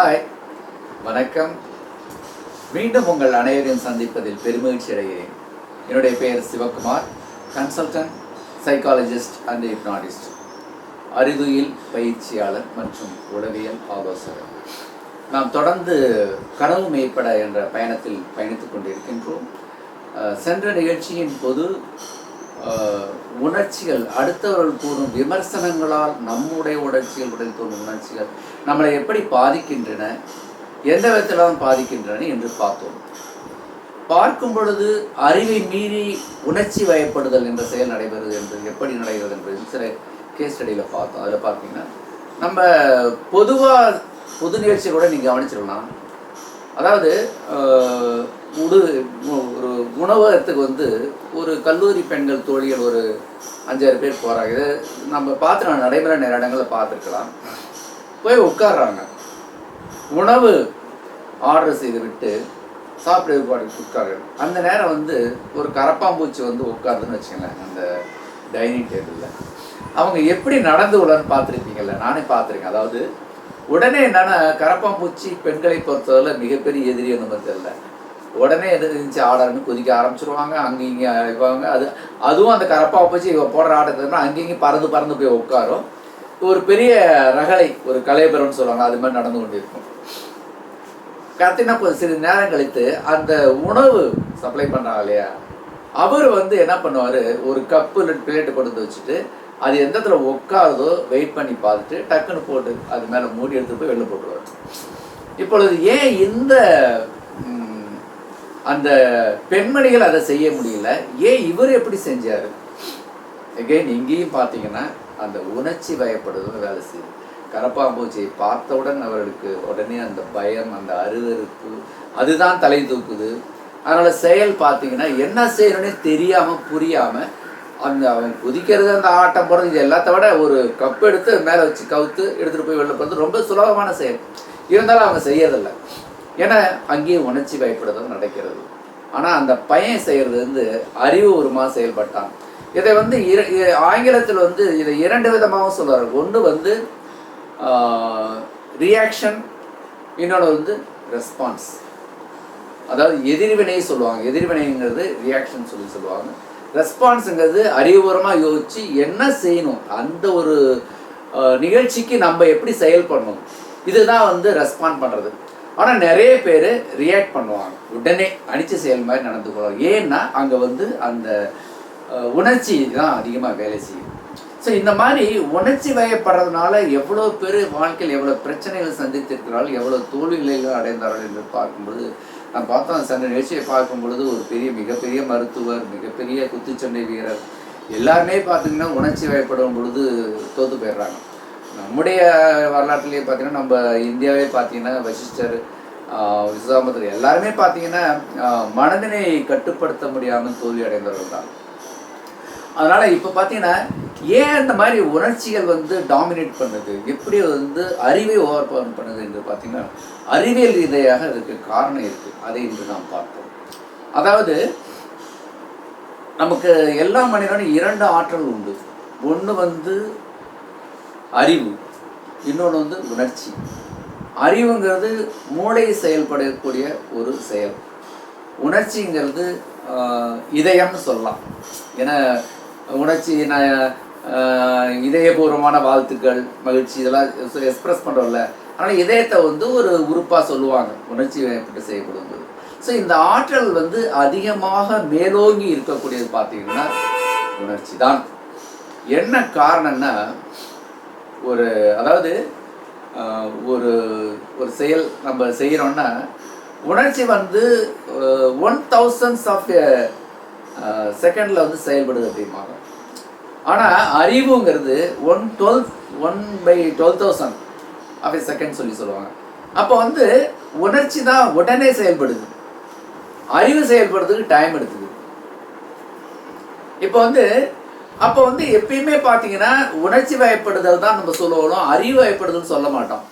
Hi வணக்கம். மீண்டும் உங்கள் அனைவரையும் சந்திப்பதில் பெருமகிழ்ச்சி அடைகிறேன். என்னுடைய பெயர் Sivakumar. Consultant psychologist and hypnotist அறிதுயில் பயிற்சியாளர் மற்றும் உளவியல் ஆலோசகர். நாம் தொடர்ந்து கனவு மேற்பட என்ற பயணத்தில் பயணித்துக் கொண்டிருக்கின்றோம். சென்ற நிகழ்ச்சியின் போது உணர்ச்சிகள் அடுத்தவர்கள் கூறும் விமர்சனங்களால் நம்முடைய உணர்ச்சிகள் உடல் தோன்றும் உணர்ச்சிகள் நம்மளை எப்படி பாதிக்கின்றன எந்த விதத்திலாம் பாதிக்கின்றன என்று பார்த்தோம். பார்க்கும் பொழுது அறிவை மீறி உணர்ச்சி வயப்படுதல் என்ற செயல் நடைபெறுது என்று எப்படி நடைபெறுது என்பது சில கேஸ் ஸ்டடியில் பார்த்தோம். அதில் பார்த்தீங்கன்னா நம்ம பொதுவாக பொது நிகழ்ச்சியை கூட நீங்கள் கவனிச்சிடலாம் அதாவது உடு ஒரு உணவகத்துக்கு வந்து ஒரு கல்லூரி பெண்கள் தோழிகள் ஒரு அஞ்சாறு பேர் போகிறாங்க இது நம்ம பார்த்து நான் நடைமுறை நிறைய இடங்களில் பார்த்துருக்கலாம். போய் உட்கார்றாங்க. உணவு ஆர்டர் செய்து விட்டு சாப்பிட உட்கார்கள் அந்த நேரம் வந்து ஒரு கரப்பாம்பூச்சி வந்து உட்காருதுன்னு வச்சுக்கோங்களேன் அந்த டைனிங் டேபிளில் அவங்க எப்படி நடந்து உள்ளன்னு பார்த்துருப்பீங்கல்ல நானே பார்த்துருக்கேன். அதாவது உடனே என்னன்னா கரப்பாம்பூச்சி பெண்களை பொறுத்தவரை மிகப்பெரிய எதிரி நம்ம தெரியல உடனே எது இருந்துச்சு ஆர்டர்னு கொதிக்க ஆரம்பிச்சிருவாங்க அங்கே இங்கே இவாங்க அது அதுவும் அந்த கரப்பாம்பூச்சி இவ போடுற ஆர்டர் அங்கே இங்கேயும் பறந்து பறந்து போய் உட்காரும். ஒரு பெரிய ரகளை ஒரு கலைபெறம்னு சொல்லுவாங்க அது மாதிரி நடந்து கொண்டிருக்கும். கத்தினா சிறிது நேரம் கழித்து அந்த உணவு சப்ளை பண்ணுறாங்க இல்லையா? அவர் வந்து என்ன பண்ணுவார்? ஒரு கப்பு பிளேட்டு கொண்டு வச்சுட்டு அது எந்த இடத்துல உட்காருதோ வெயிட் பண்ணி பார்த்துட்டு டக்குன்னு போட்டு அது மேலே மூடி எடுத்து போய் வெளில போட்டுருவார். இப்பொழுது ஏன் இந்த அந்த பெண்மணிகள் அதை செய்ய முடியல? ஏன் இவர் எப்படி செஞ்சார்? எகைன் இங்கேயும் பார்த்தீங்கன்னா அந்த உணர்ச்சி பயப்படுதுன்னு வேலை செய்யுது. கரப்பாம்பூச்சியை பார்த்தவுடன் அவர்களுக்கு உடனே அந்த பயம் அந்த அருவருப்பு அதுதான் தலை தூக்குது. அதனால் செயல் பார்த்தீங்கன்னா என்ன செய்யணும்னே தெரியாமல் புரியாமல் அந்த அவன் குதிக்கிறது அந்த ஆட்டம் போடுறது இது எல்லாத்த விட ஒரு கப் எடுத்து மேலே வச்சு கவுத்து எடுத்துகிட்டு போய் வெளில போகிறது ரொம்ப சுலபமான செயல். இருந்தாலும் அவங்க செய்யறதில்ல. ஏன்னா அங்கேயே உணர்ச்சி பயப்படுறதும் நடக்கிறது. ஆனால் அந்த பையன் செய்கிறது வந்து அறிவுபூர்வமாக செயல்பட்டான். இதை வந்து இர இ- ஆங்கிலத்தில் வந்து இதை இரண்டு விதமாகவும் சொல்கிறார் ஒன்று வந்து ரியாக்ஷன் இன்னொன்று வந்து ரெஸ்பான்ஸ் அதாவது எதிர்வினை சொல்லுவாங்க. எதிர்வினைங்கிறது ரியாக்ஷன் சொல்லி சொல்லுவாங்க. ரெஸ்பான்ஸுங்கிறது அறிவுபூர்வமாக யோசிச்சு என்ன செய்யணும்? அந்த ஒரு நிகழ்ச்சிக்கு நம்ம எப்படி செயல்படணும்? இதுதான் வந்து ரெஸ்பாண்ட் பண்ணுறது ஆனால் நிறைய பேர் ரியாக்ட் பண்ணுவாங்க. உடனே அடிச்ச செயல் மாதிரி நடந்து போவாங்க ஏன்னா அங்கே வந்து அந்த உணர்ச்சி தான் அதிகமாக வேலை செய்யும். ஸோ இந்த மாதிரி உணர்ச்சி வயப்படுறதுனால எவ்வளோ பேர் வாழ்க்கையில் எவ்வளோ பிரச்சனைகள் சந்தித்திருக்கிறார்கள் எவ்வளோ தோல்விகளை அடைந்தார்கள் என்று பார்க்கும்பொழுது நான் பார்த்தோம் சென்ற நிகழ்ச்சியை பார்க்கும் பொழுது ஒரு பெரிய மிகப்பெரிய மருத்துவர் மிகப்பெரிய குத்துச்சண்டை வீரர் எல்லாருமே பார்த்தீங்கன்னா உணர்ச்சி வயப்படும் பொழுது தோத்து போயிடுறாங்க. நம்முடைய வரலாற்றுலேயே பார்த்தீங்கன்னா நம்ம இந்தியாவே பார்த்தீங்கன்னா வசிஷ்டர் ஆஹ் எல்லாருமே பார்த்தீங்கன்னா மனதினை கட்டுப்படுத்த முடியாமல் தோல்வி அடைந்தவர்கள் தான். அதனால் இப்போ பார்த்தீங்கன்னா ஏன் இந்த மாதிரி உணர்ச்சிகள் வந்து டாமினேட் பண்ணுது? எப்படி வந்து அறிவை ஓவர் பவர் பண்ணுது என்று பார்த்தீங்கன்னா அறிவியல் ரீதியாக அதுக்கு காரணம் இருக்குது அதை இன்று நாம் பார்ப்போம். அதாவது நமக்கு எல்லா மனிதனும் இரண்டு ஆற்றல் உண்டு. ஒன்று வந்து அறிவு இன்னொன்று வந்து உணர்ச்சி. அறிவுங்கிறது மூளை செயல்படக்கூடிய ஒரு செயல். உணர்ச்சிங்கிறது இதயம்னு சொல்லலாம். ஏன்னா உணர்ச்சி நான் இதயபூர்வமான வாழ்த்துக்கள் மகிழ்ச்சி இதெல்லாம் எக்ஸ்பிரஸ் பண்ணுறோம்ல ஆனால் இதயத்தை வந்து ஒரு உறுப்பாக சொல்லுவாங்க. உணர்ச்சி எப்படி செய்யப்படும்போது. ஸோ இந்த ஆற்றல் வந்து அதிகமாக மேலோங்கி இருக்கக்கூடியது பார்த்தீங்கன்னா உணர்ச்சி தான். என்ன காரணம்னா ஒரு அதாவது ஒரு ஒரு செயல் நம்ம செய்கிறோம்னா உணர்ச்சி வந்து ஒன் தௌசண்ட்ஸ் ஆஃப் செகண்டில் வந்து செயல்படுது அப்படிம்பாங்க. ஆனால் அறிவுங்கிறது one twelve one by twelve thousand of second சொல்லி சொல்லுவாங்க. அப்போ வந்து உணர்ச்சி தான் உடனே செயல்படுது. அறிவு செயல்படுறதுக்கு டைம் எடுத்துது இப்போ வந்து அப்போ வந்து எப்பயுமே பார்த்தீங்கன்னா உணர்ச்சி வயப்படுதல் தான் நம்ம சொல்லுவோம் அறிவு வயப்படுதல் சொல்ல மாட்டோம்.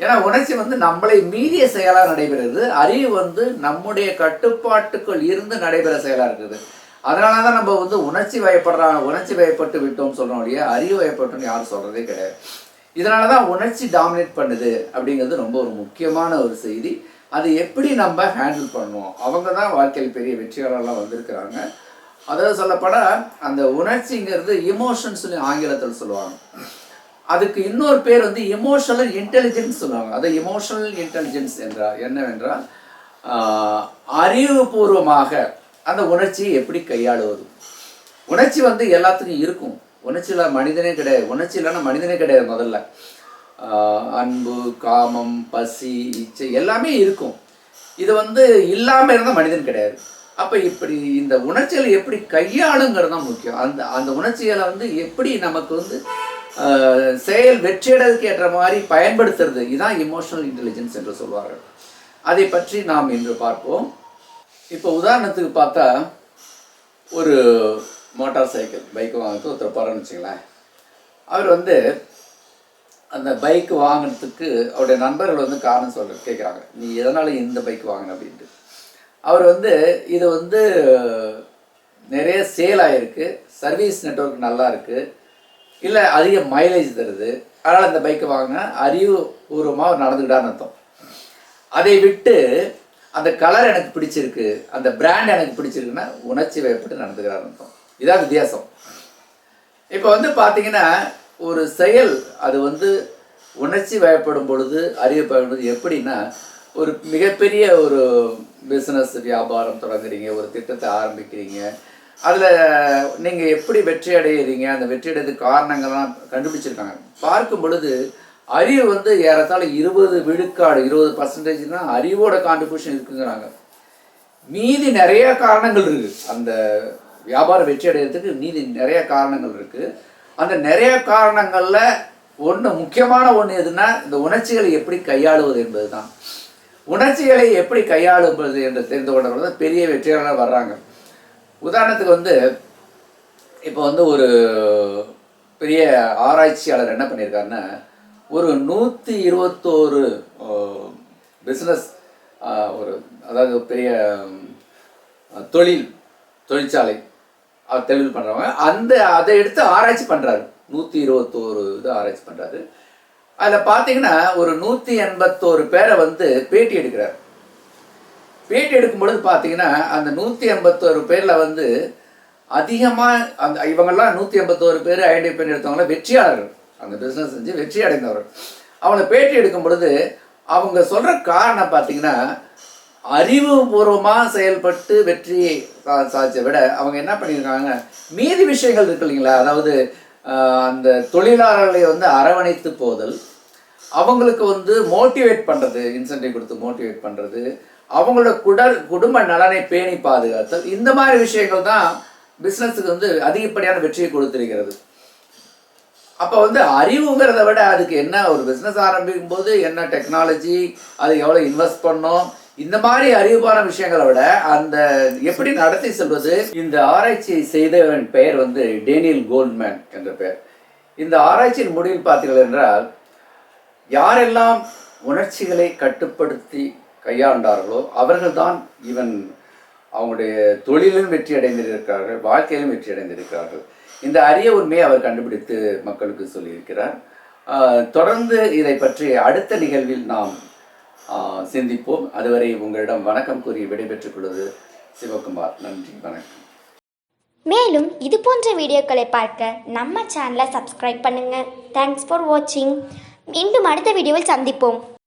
ஏன்னா உணர்ச்சி வந்து நம்மளை மீறிய செயலாக நடைபெறுது. அறிவு வந்து நம்முடைய கட்டுப்பாட்டுக்குள் இருந்து நடைபெற செயலாக இருக்குது. அதனால தான் நம்ம வந்து உணர்ச்சி வயப்படுறாங்க உணர்ச்சி வயப்பட்டு விட்டோம் சொல்கிறோம் இல்லையா? அறிவு வயப்பட்டோம்னு யாரும் சொல்றதே கிடையாது. இதனால தான் உணர்ச்சி டாமினேட் பண்ணுது அப்படிங்கிறது ரொம்ப ஒரு முக்கியமான ஒரு செய்தி. அது எப்படி நம்ம ஹேண்டில் பண்ணுவோம்? அவங்க தான் வாழ்க்கையில் பெரிய வெற்றியாளர்லாம் வந்திருக்கிறாங்க. அதாவது சொல்லப்போனால் அந்த உணர்ச்சிங்கிறது இமோஷன்ஸ் சொல்லி ஆங்கிலத்தில் சொல்லுவாங்க. அதுக்கு இன்னொரு பேர் வந்து இமோஷனல் இன்டெலிஜென்ஸ் சொல்லுவாங்க. அது இமோஷனல் இன்டெலிஜென்ஸ் என்றால் என்னவென்றால் அறிவுபூர்வமாக அந்த உணர்ச்சியை எப்படி கையாளுவது? உணர்ச்சி வந்து எல்லாத்துக்கும் இருக்கும். உணர்ச்சி இல்லாத மனிதனே கிடையாது. உணர்ச்சி இல்லைன்னா மனிதனே கிடையாது முதல்ல. அன்பு காமம் பசி இச்சை எல்லாமே இருக்கும். இது வந்து இல்லாமல் இருந்தால் மனிதன் கிடையாது. அப்போ இப்படி இந்த உணர்ச்சிகளை எப்படி கையாளுங்கிறது தான் முக்கியம். அந்த அந்த உணர்ச்சிகளை வந்து எப்படி நமக்கு வந்து செயல் வெற்றியடைறதுக்கு ஏற்ற மாதிரி பயன்படுத்துறது இதுதான் இமோஷனல் இன்டெலிஜென்ஸ் என்று சொல்வார்கள். அதை பற்றி நாம் இன்று பார்ப்போம். இப்போ உதாரணத்துக்கு பார்த்தா ஒரு மோட்டார் சைக்கிள் பைக் வாங்கிறதுக்கு ஒருத்தர் போகிறோன்னு வச்சுங்களேன் அவர் வந்து அந்த பைக் வாங்கினதுக்கு அவருடைய நண்பர்கள் வந்து காரணம் சொல்ற கேட்குறாங்க நீ எதனால் இந்த பைக் வாங்கின? அப்படின்ட்டு. அவர் வந்து இது வந்து நிறைய சேல் ஆகிருக்கு சர்வீஸ் நெட்வொர்க் நல்லா இருக்குது இல்லை அதிக மைலேஜ் தருது. அதனால் அந்த பைக்கை வாங்கினா. அறிவுபூர்வமாக அவர் நடந்துக்கிட்டான்னு அர்த்தம். அதை விட்டு அந்த கலர் எனக்கு பிடிச்சிருக்கு அந்த பிராண்ட் எனக்கு பிடிச்சிருக்குன்னா உணர்ச்சி வயப்பட்டு நடந்துக்கிறார் அர்த்தம் இதான் வித்தியாசம். இப்போ வந்து பார்த்தீங்கன்னா ஒரு செயல் அது வந்து உணர்ச்சி வயப்படும் பொழுது அறியப்படும்பொழுது எப்படின்னா ஒரு மிகப்பெரிய ஒரு பிஸ்னஸ் வியாபாரம் தொடங்குறீங்க ஒரு திட்டத்தை ஆரம்பிக்கிறீங்க. அதில் நீங்கள் எப்படி வெற்றி அடையிறீங்க அந்த வெற்றி அடைறதுக்கு காரணங்கள்லாம் கண்டுபிடிச்சிருக்காங்க. பார்க்கும் பொழுது அறிவு வந்து ஏறத்தாழ இருபது விழுக்காடு இருபது பர்சன்டேஜ் தான் அறிவோட கான்ட்ரிபியூஷன் இருக்குங்கிறாங்க. மீதி நிறைய காரணங்கள் இருக்கு. அந்த வியாபாரம் வெற்றி அடைகிறதுக்கு மீதி நிறைய காரணங்கள் இருக்கு. அந்த நிறைய காரணங்களில் ஒன்று முக்கியமான ஒன்று எதுனா இந்த உணர்ச்சிகளை எப்படி கையாளுவது என்பது தான் உணர்ச்சிகளை எப்படி கையாளுவது என்று தெரிந்து கொண்டவர்கள் தான் பெரிய வெற்றியாளர் வர்றாங்க. உதாரணத்துக்கு வந்து இப்போ வந்து ஒரு பெரிய ஆராய்ச்சியாளர் என்ன பண்ணியிருக்காருன்னா ஒரு நூற்றி இருபத்தோரு பிஸ்னஸ் ஒரு அதாவது பெரிய தொழில் தொழிற்சாலை அவர் தொழில் பண்ணுறவங்க அந்த அதை எடுத்து ஆராய்ச்சி பண்ணுறாரு நூற்றி இருபத்தோரு இது ஆராய்ச்சி பண்ணுறாரு அதில் பார்த்தீங்கன்னா ஒரு நூற்றி எண்பத்தோரு பேரை வந்து பேட்டி எடுக்கிறார். பேட்டி எடுக்கும் பொழுது பார்த்தீங்கன்னா அந்த நூற்றி எண்பத்தோரு பேரில் வந்து அதிகமாக அந்த இவங்கெல்லாம் நூற்றி எண்பத்தோரு பேர் ஐடென்டிஃபை பண்ணி எடுத்தவங்கள வெற்றியாளர்கள். அந்த பிஸ்னஸ் செஞ்சு வெற்றி அடைந்தவர்கள் அவளை பேட்டி எடுக்கும் பொழுது அவங்க சொல்கிற காரணம் பார்த்தீங்கன்னா அறிவுபூர்வமாக செயல்பட்டு வெற்றியை சா- சாதிச்சதை விட அவங்க என்ன பண்ணியிருக்காங்க மீதி விஷயங்கள் இருக்கு இல்லைங்களா? அதாவது அந்த தொழிலாளர்களை வந்து அரவணைத்து போதல் அவங்களுக்கு வந்து மோட்டிவேட் பண்ணுறது இன்சென்டிவ் கொடுத்து மோட்டிவேட் பண்ணுறது அவங்களோட குடல் குடும்ப நலனை பேணி பாதுகாத்தல் இந்த மாதிரி விஷயங்கள் தான் பிஸ்னஸுக்கு வந்து அதிகப்படியான வெற்றியை கொடுத்திருக்கிறது. அப்போ வந்து அறிவுங்கிறத விட அதுக்கு என்ன ஒரு பிஸ்னஸ் ஆரம்பிக்கும் போது என்ன டெக்னாலஜி அது எவ்வளோ இன்வெஸ்ட் பண்ணோம் இந்த மாதிரி அறிவுபான விஷயங்களை விட அந்த எப்படி நடத்தி செல்வது இந்த ஆராய்ச்சியை செய்தவன் பெயர் வந்து டேனியல் கோல்ட்மேன் என்ற பெயர். இந்த ஆராய்ச்சியின் முடிவில் பார்த்தீர்கள் என்றால் யாரெல்லாம் உணர்ச்சிகளை கட்டுப்படுத்தி கையாண்டார்களோ அவர்கள்தான் இவன் அவங்களுடைய தொழிலும் வெற்றி அடைந்திருக்கிறார்கள் வாழ்க்கையிலும் வெற்றி அடைந்திருக்கிறார்கள் இந்த அரிய உண்மையை அவர் கண்டுபிடித்து மக்களுக்கு சொல்லியிருக்கிறார். தொடர்ந்து இதை பற்றி அடுத்த நிகழ்வில் நாம் சிந்திப்போம். அதுவரை உங்களிடம் வணக்கம் கூறி விடைபெற்றுக் கொள்வது சிவகுமார். நன்றி வணக்கம். மேலும் இது போன்ற வீடியோக்களை பார்க்க நம்ம சேனலை சப்ஸ்கிரைப் பண்ணுங்கள் தேங்க்ஸ் ஃபார் வாட்சிங் மீண்டும் அடுத்த வீடியோவில் சந்திப்போம்.